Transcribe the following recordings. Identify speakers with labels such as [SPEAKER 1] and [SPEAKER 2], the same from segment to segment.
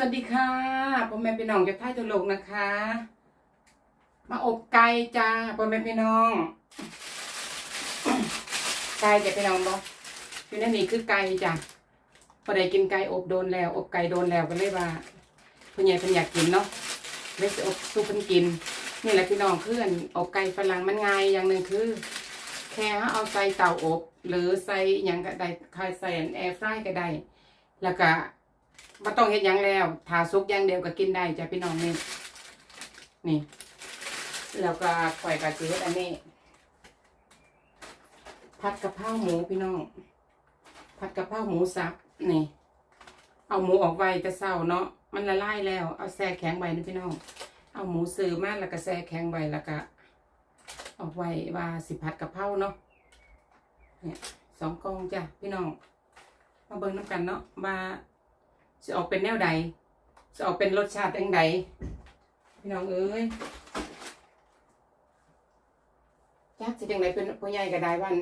[SPEAKER 1] วัสดีค่ะพ่อแม่พี่น้องจากไทยทุโลกนะคะ มาอบไก่จ้าพ่อแม่พี่น้อง ไก่จะพี่น้องบอกอยู่ในนี้คือไก่จ้ะพอได้กินไก่อบโดนแล้ว อบไก่โดนแล้วก็เลยว่าพ่อใหญ่เพิ่นอยากกินเนาะเลยสิอบสู้เพิ่นกิน นี่แหละพี่น้องคืออันอบไก่ฝรั่งมันง่ายอย่างหนึ่งคือ แค่เอาใส่เตาอบ หรือใส่หยังก็ได้ใครใส่แอร์ฟรายก็ได้แล้วก็ ม่ต้องเฮ็ดหยังแล้วทาซุกอย่างเดียวก็กินได้จ้ะพี่น้องนี่นี่ แล้วก็ข่อยก็สิเฮ็ดอันนี้ผัดกะเพราหมูพี่น้องผัดกะเพราหมูสับนี่ เอาหมูออกไว้แต่เศร้าเนาะมันละลายแล้ว เอาแช่แข็งไว้นะพี่น้อง เอาหมูซื้อมาแล้วก็แช่แข็งไว้แล้วก็เออกไว้ว่าสิผัดกะเพราเนาะเนี่ยสองกองจ้ะพี่น้องมาเบิ่งน้ำกันเนาะว่า จะออกเป็นแนวใดจะออกเป็นรสชาติยังไงพี่น้องเอ้ยจักสิจังไดเป็นผู้ใหญ่ก็ได้วัน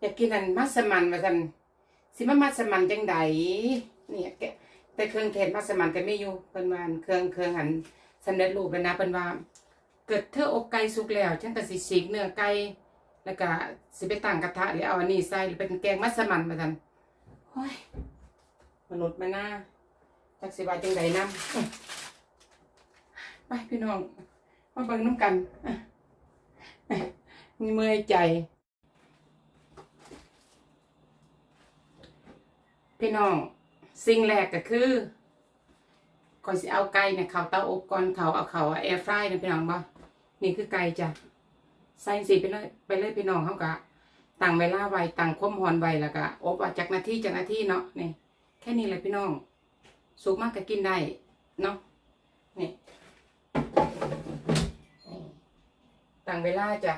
[SPEAKER 1] อยากกินอันมัสมันมาสันสิมามัสมันจังไดเนี่ยแกแต่เครื่องเทศมัสมันก็ไม่อยู่เป็นวาอันเครื่องเครื่องหันสำเร็จรูปแล้วนะเป็นว่า เกิดเธออกไก่สุกแล้วฉันก็สิฉีกเนื้อไก่แล้วก็สิไปตั้งกระทะหรือเอาอันนี้ใส่เป็นแกงมัสมันมาสันโอ้ยมนุษย์มาหน้า จักสิว่าจังใดนำอื้อไปพี่น้องมาเบิ่งน้ำกันมีเมื่อยใจ พี่น้อง สิ่งแรกก็คือก่อนสิเอาไก่เนี่ยเขาเตาอบก่อนเขาเอาเขาแอร์ฟรายเนี่ยพี่น้องบ่นี่คือไก่จ้ะใส่สีไปเลยไปเลยพี่น้องเขากะตั้งเวลาไว้ตั้งคมหอนไว้แล้วก็อบว่าจากนาทีจากนาทีเนาะนี่แค่นี้เลยพี่น้อง สุกมากก็กินได้เนาะนี่นี่ตั้งเวลาจ้ะ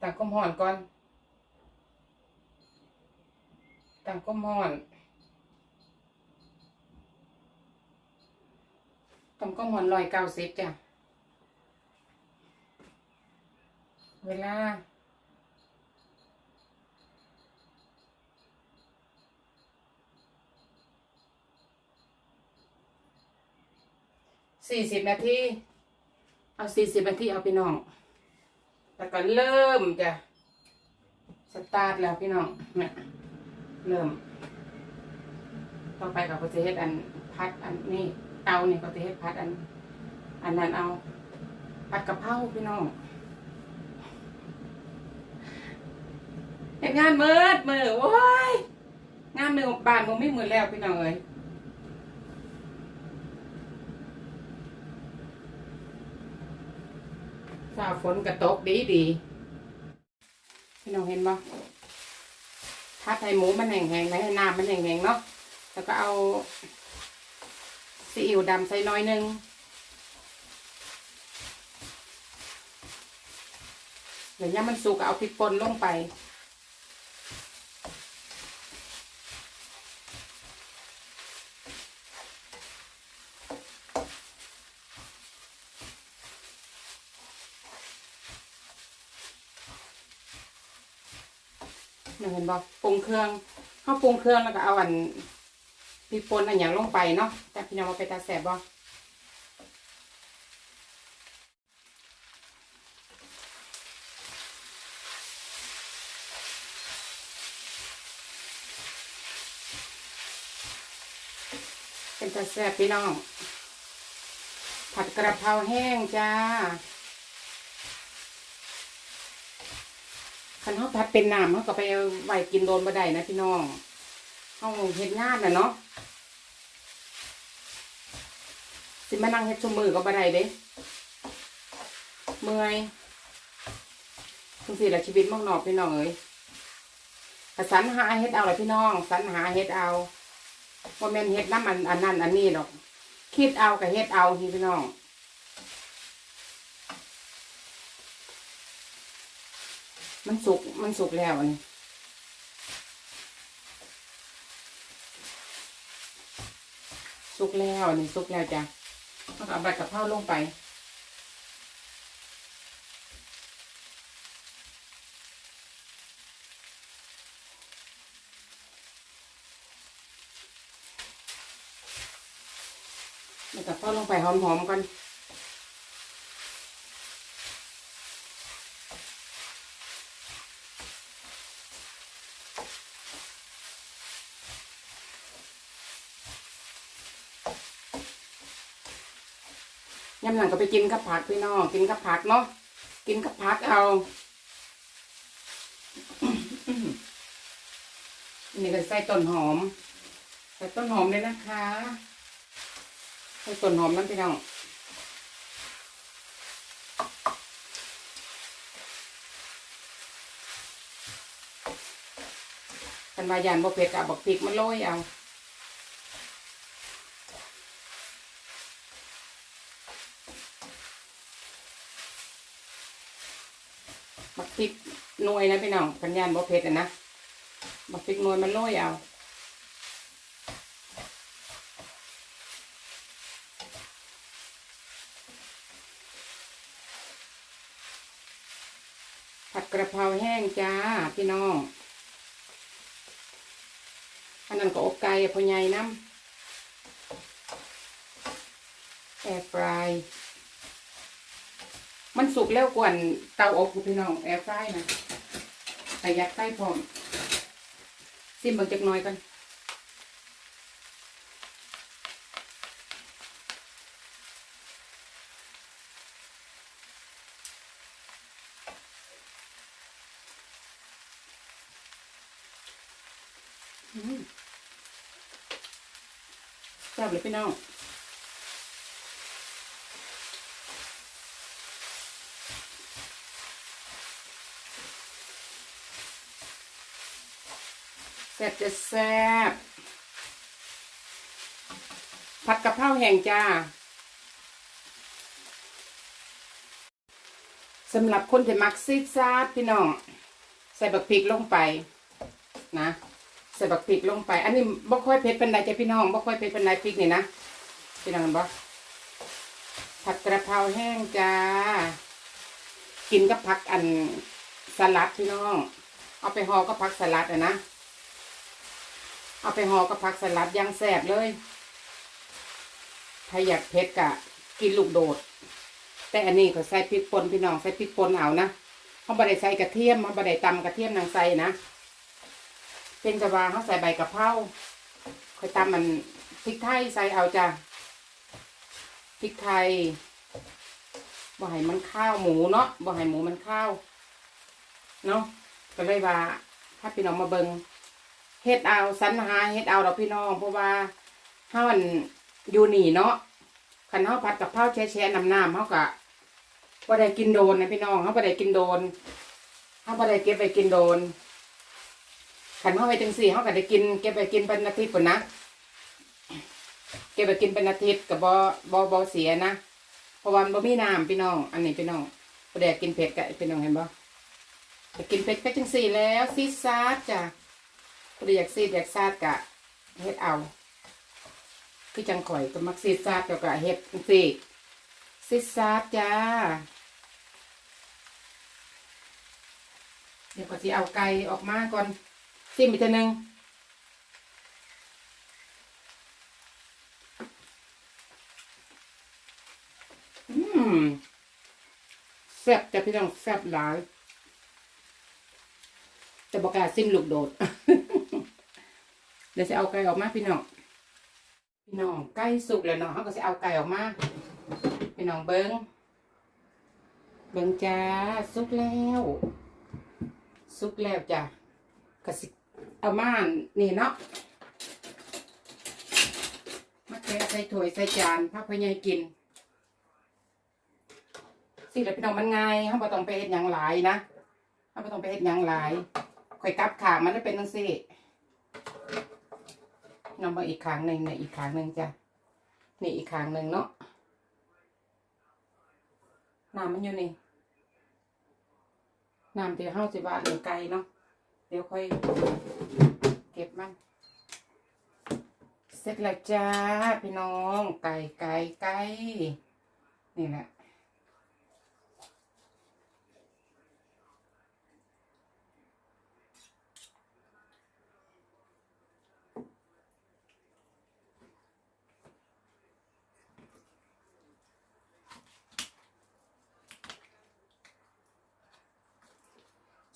[SPEAKER 1] ตั้งความหอนก่อนตั้งความหอนตั้งความหอนร้อยเก้าสิบจ้ะเวลา สี่สิบนาทีเอาสี่สิบนาทีเอาพี่น้องแล้วก็เริ่มจะสตาร์ทแล้วพี่น้องเนี่ยเริ่ม ต่อไปกับก็จะเฮ็ดอันพัดอันนี้เตานี่ก็จะเฮ็ดพัดอัน อันนั้นเอาผัดกะเพราพี่น้องเฮ็ดงานเมิดมือโอ้ยงานมือบ้านผมไม่มือแล้วพี่น้องเอ้ย ฝ่าฝนกระตกดีดีพี่น้องเห็นบ่ถ้าไทยหมูมันแห้งๆไม่ให้น้ำมันแห้งๆเนาะแล้วก็เอาซีอิ๊วดำใส่น้อยนึงเดี๋ยวย่ามันสุกก็เอาพริกป่นลงไป เห็นบอกปรุง เครื่องเขาปรุงเครื่องแล้วก็เอาอันพริกป่นอันอย่างลงไปเนาะแต่พี่น้องว่าไปตาแสบบ่เป็นตาแสบพี่น้องผัดกระเพราแห้งจ้า คันเขาพัดเป็นน้ำเขาก็ไปเอาไว้กินโดนบ่ได้นะพี่น้องเขาเฮ็ดงานน่ะเนาะสิมานั่งเฮ็ดชั่วมือก็บ่ได้เด้เมื่อยทุกสิ่งละชีวิตเมองนอกพี่น้องเอ้ยสรรหาเฮ็ดเอาละพี่น้องสรรหาเฮ็ดเอาว่าแม่นเฮ็ดน้ำอันอันนั้นอันนี้หรอก คิดเอากับเฮ็ดเอาพี่น้อง มันสุก มันสุกแล้วนนี้สุกแล้วนนี้สุกแล้วจ้ะแล้วก็เอาใบกะเพราลงไปนแล้วก็พอลงไปหอมๆก่อนำหลังก็ไปกินกับผักพี่น้องกินกับผักเนาะกินกับผักเอานี่ก็ใส่ต้นหอม ใส่ต้นหอมเลยนะคะ ใส่ต้นหอมนั่นพี่น้องกันวายานบ่เผ็ดกับบักพริกมันโรยเอาบักพ ริกนวยนะพี่น้องกันยานบ่เผ็ดอะนะบักพริกนวยมันโรยเอาผัดกระเพราแห้งจ้าพี่น้อง อันนั้นก็อกไก่พอใหญ่น้ำแอร์ฟราย มันสุกแล้วกว่าเตาอบคุณพี่น้องแอร์ฟรายนะแต่ยัดใต้พร้อมซิมเบิ่งจักหน่อยกันอืมแซ่บเลยพี่น้อง ซ่บจะแซ่บผัดกะเพราแห้งจ้าสำหรับคนที่มักซีดซาดพี่น้อง ใส่บักพริกลงไปนะใส่บักพริกลงไป อันนี้บ่ค่อยเผ็ดเป็นไรจ้ะพี่น้องบ่ค่อยเผ็ดเป็นไรพริกนี่นะพี่น้องบ่ผัดกระเพราแห้งจ้า กินกับผักอันสลัดพี่น้อง เอาไปห่อก็ผักสลัดอะนะ เอาไปห่อกับผักสลัดยังแซ่บเลย ถ้าอยากเผ็ดกะ กินลูกโดด แต่อันนี้ก็ใส่พริกป่นพี่น้องใส่พริกป่นเอานะเขาบ่ได้ใส่กระเทียมเขาบ่ได้ตำกระเทียมนางใส่นะ เป็นกะว่าเขาใส่ใบกะเพราค่อยตำมันพริกไทยใส่เอาจ้ะพริกไทยบ่ให้มันข้าวหมูเนาะบ่ให้หมูมันข้าวเนาะก็เลยว่าถ้าพี่น้องมาเบิง เฮ็ดเอาสรรหาเฮ็ดเอาเราพี่น้อง เพราะว่าเฮาอันอยู่นี่เนาะคันเฮาผัดกับเผาแช่ๆน้ำน้ำเฮาก็บ่ได้กินโดนนะพี่น้องเฮาบ่ได้กินโดนเฮาบ่ได้เก็บไปกินโดนคันเฮาไปจังซี่เฮาก็ได้กินเก็บไปกินเป็นอาทิตย์พุ่นนะเก็บไปกินเป็นอาทิตย์ก็บ่บ่บ่เสียนะเพราะว่ามันบ่มีน้ำพี่น้อง อันนี้พี่น้องบ่ได้กินเผ็ดก็พี่น้องเห็นบ่ไปกินเผ็ดก็จังซี่แล้วซีซาดจ้ะ เรียกซีดอยากซาดกะเฮ็ดเอา คือจังข่อยก็มักซีดซาดก็กะเฮ็ดจังซี่ซีดซาดจ้าเดี๋ยวก็สิเอาไก่ออกมาก่อนซิมอีกทีหนึงอืมแซ่บจ้ะพี่น้องแซ่บหลายแต่บอกกาซิมลูกโดด เดี๋ยวจะเอาไก่ออกมาพี่น้องพี่น้องไก่สุกแล้วเนาะเขาก็จะเอาไก่ออกมาพี่น้องเบิ้งเบิ้งจ้าสุกแล้วสุกแล้วจ้ะก็สิเอามานี่เนาะมาแกะใส่ถ้วยใส่จานพักพ่อใหญ่กินสิแล้วพี่น้องมันง่ายเขาบ่ต้องไปเฮ็ดหยังหลายนะเขาบ่ต้องไปเฮ็ดหยังหลายข่อยกลับขามันได้เป็นจังซี่ นำมาอีกขางหนึ่งในอีกขางหนึ่งจ้ะนี่อีกขางหนึ่งเนาะน้ำมันอยู่นี่น้ำที่เฮาสิว่าหนึ่งไก่เนาะเดี๋ยวค่อยเก็บมัน เสร็จแล้วจ้าพี่น้องไก่ไก่ไก่นี่แหละ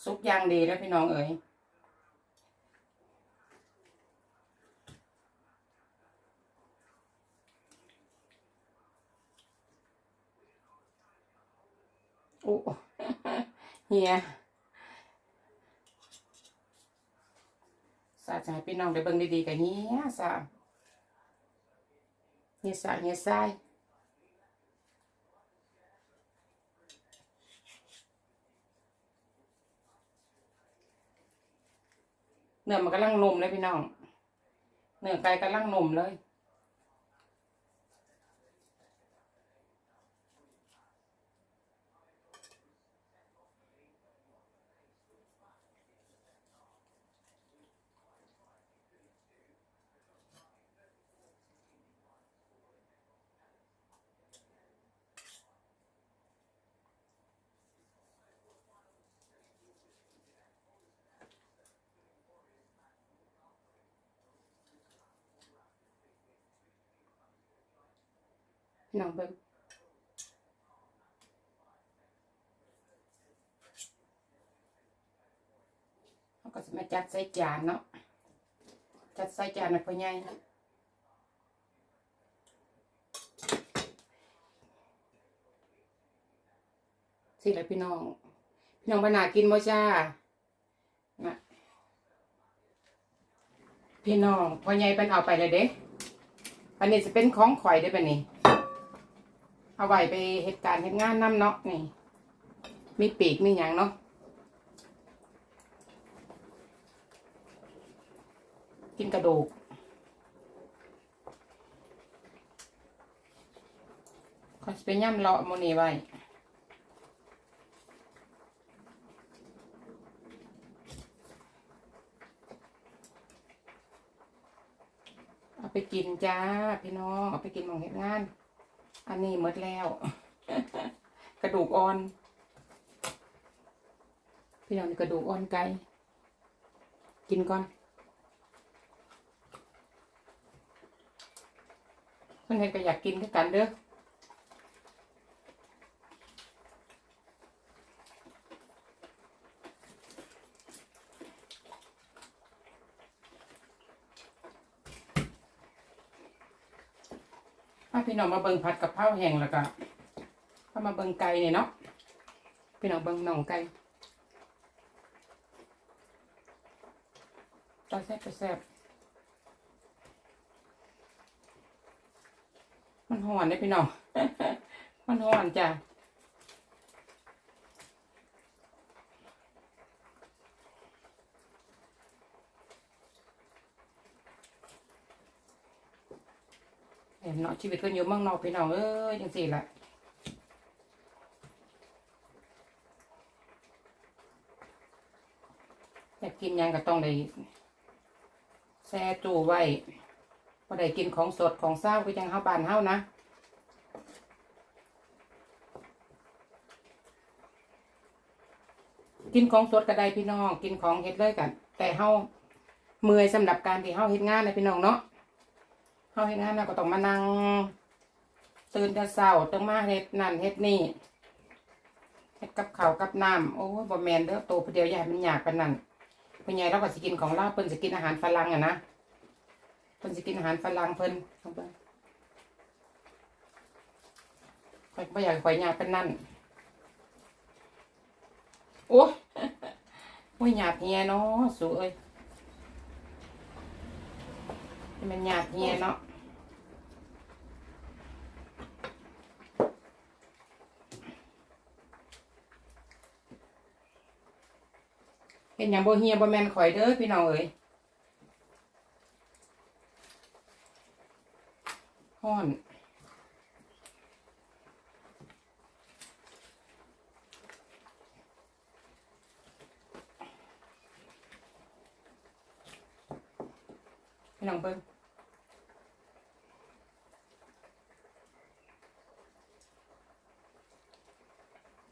[SPEAKER 1] ซุปย่างดีแล้วพี่น้องเอ๋ยโอ้เฮียสาจะให้พี่น้องได้เบิ่งดีๆกับเฮียสาเฮียสาเฮียทราย เนื้อมันกำลังนมเลยพี่น้อง เนื้อไก่กำลังนมเลย พี่น้องเบิ่งเขาก็จะมาจัดใส่จานเนาะ จัดใส่จานนะพ่อใหญ่สิละพี่น้อง พี่น้องบรรณากินบ่จ้านะพี่น้องพ่อใหญ่เป็นเอาไปเลยเด้อันนี้จะเป็นของข่อยได้ปะนี่ เอาไว้ไปเหตุการณ์เหตุงานน้ำเนาะนี่ มีปีกมีหยังเนาะกินกระดูกเขาจะไปย่ำเลาะโมนี่ไว้เอาไปกินจ้า พี่น้อง เอาไปกินมองเหตุงาน อันนี้หมดแล้ว กระดูกอ่อน พี่น้องกระดูกอ่อนไก่กินก่อนคนไหนก็อยากกินด้วยกันเด้อ พี่น้องมาเบิ่งผัดกับข้าวแห้งแล้วก็เข้ามาเบิ่งไก่เนี่ยเนาะพี่น้องเบิ่งหน่องไก่ตาแซ่บแซ่บมันหอนได้พี่น้อง มันหอนจ้ะเห็นเนาะ ชีวิตคนอยู่เมืองนอกพี่น้องเอ้ยจังสี่แหละอยากกินยังก็ต้องได้แช่ตู้ไว้พอได้กินของสดของเศร้าก็ยังเฮาบานเฮานะกินของสดก็ได้พี่น้อง กินของเฮ็ดเลยกัน แต่เฮาเมื่อยสำหรับการที่เฮาเฮ็ดงานนะพี่น้องเนาะ เฮาเฮ็ดงานเราก็ต้องมานั่งตื่นแต่เช้าต้องมาเฮ็ดนั่นเฮ็ดนี่เฮ็ดกับข้าวกับน้ำโอ้บ่แม่นเด้อโตผู้เดียวอย่าให้มันยากปานนั้นพ่อใหญ่เราก็สิกินของเลาเพิ่นสิกินอาหารฝรั่งอะนะเพิ่นสิกินอาหารฝรั่งเพิ่นเอาเบิ่งข่อยบ่อยากข่อยยากปานนั้นโอ้ยโอ้ยหยาดเฮียเนาะสูเอ้ยมันหยาดเฮียเนาะ เห็นอย่างโบเฮียโบแมนข่อยเด้อพี่น้องเอ้ยฮ้อนพี่น้องเบิ้ง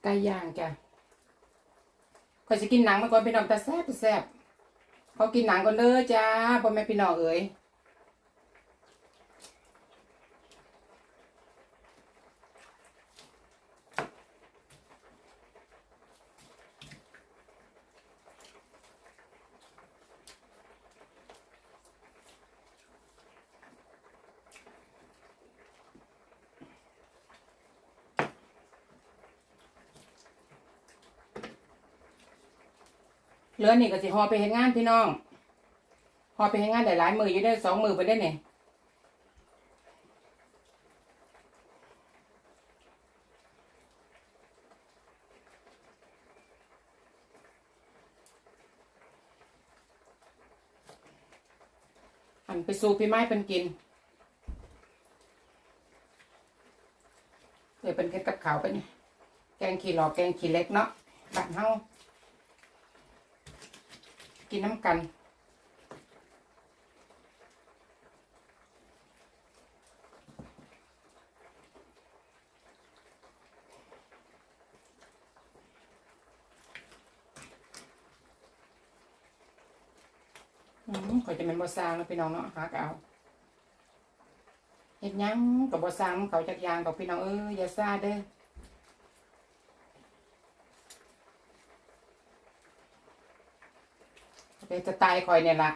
[SPEAKER 1] ไก่ย่างจ้ะ อยจะกินหนังมาก่อนพี่น้องแต่แซ่บแซ่บเขากินหนังก่อนเลยจ้าพ่อแม่พี่น้องเอ๋ย ลือนี่ก็สิหอไปเฮ็ดงานพี่น้องหอไปเฮ็ดงานได้หลายมืออยู่ได้สองมือไปได้เนี่ยอันไปสู่พี่ไม้เป็นกิน เดี๋ยวเป็นเค็ดกับขาวไปนี่แกงขี้หลอกแกงขี้เล็กเนาะบ้านเฮา กินน้ำกันอืมข่อยจะเป็นบ่สร้างแล้วพี่น้องเนาะหากเอาเฮ็ดหยังกับบ่สร้างเขาจักอยางกับพี่น้องเอ้ยอย่าซ่าเด้อ แต่จะตายคอยเนี่ยละ